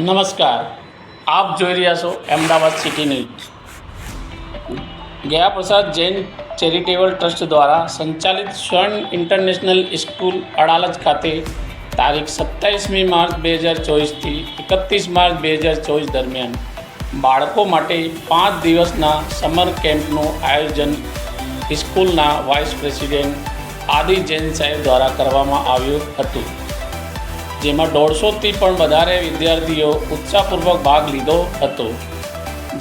નમસ્કાર, આપ જોઈ રહ્યા છો અમદાવાદ સિટી ન્યૂઝ. ગયા પ્રસાદ જૈન ચેરિટેબલ ટ્રસ્ટ દ્વારા સંચાલિત સ્વર્ણ ઇન્ટરનેશનલ સ્કૂલ અડાલજ ખાતે તારીખ સત્તાવીસમી માર્ચ બે હજાર ચોવીસથી એકત્રીસ માર્ચ બે હજાર ચોવીસ દરમિયાન બાળકો માટે પાંચ દિવસના સમર કેમ્પનું આયોજન સ્કૂલના વાઇસ પ્રેસિડેન્ટ આદિ જૈન સાહેબ દ્વારા કરવામાં આવ્યું હતું. જેમાં દોઢસોથી પણ વધારે વિદ્યાર્થીઓ ઉત્સાહપૂર્વક ભાગ લીધો હતો.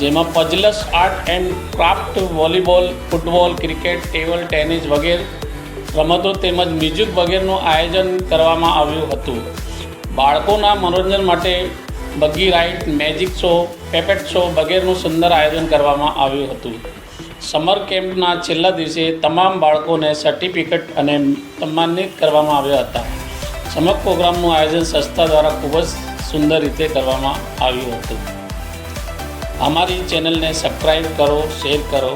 જેમાં puzzles art and craft, volleyball, football, cricket, table, tennis વગેરે રમતો તેમજ મ્યુઝિક વગેરેનું આયોજન કરવામાં આવ્યું હતું. બાળકોના મનોરંજન માટે buggy ride magic show, puppet show વગેરેનું સુંદર આયોજન કરવામાં આવ્યું હતું. સમર કેમ્પના છેલ્લા દિવસે તમામ બાળકોને સર્ટિફિકેટ અને સન્માનિત કરવામાં આવ્યા હતા. સમગ્ર પ્રોગ્રામનું આયોજન સંસ્થા દ્વારા ખૂબ જ સુંદર રીતે કરવામાં આવ્યું હતું. અમારી ચેનલને સબસ્ક્રાઈબ કરો શેર કરો